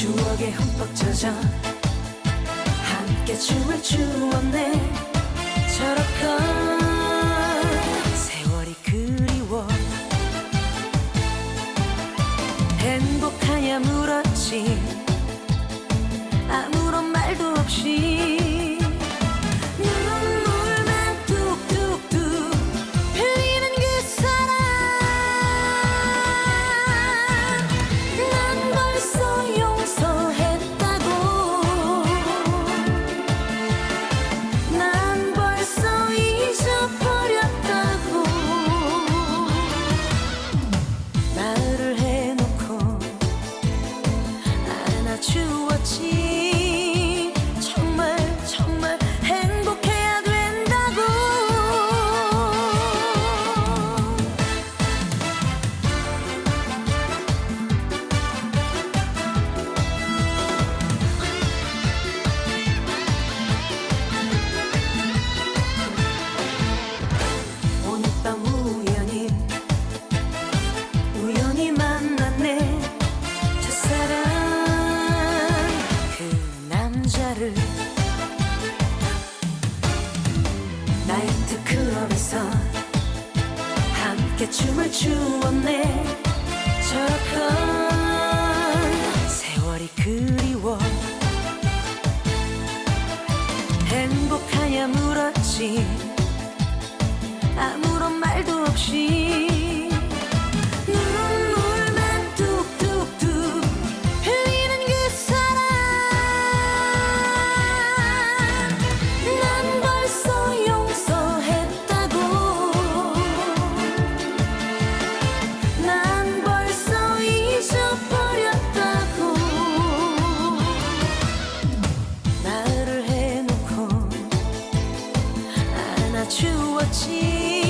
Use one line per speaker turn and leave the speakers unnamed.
추억에 흠뻑 젖어 함께 춤을 추었네. 저렇건 세월이 그리워 행복하냐 물었지. 앞에서 함께 춤을 추었네. 저런 세월이 그리워. 행복하냐 물었지. 아무런 말도 없이 我情。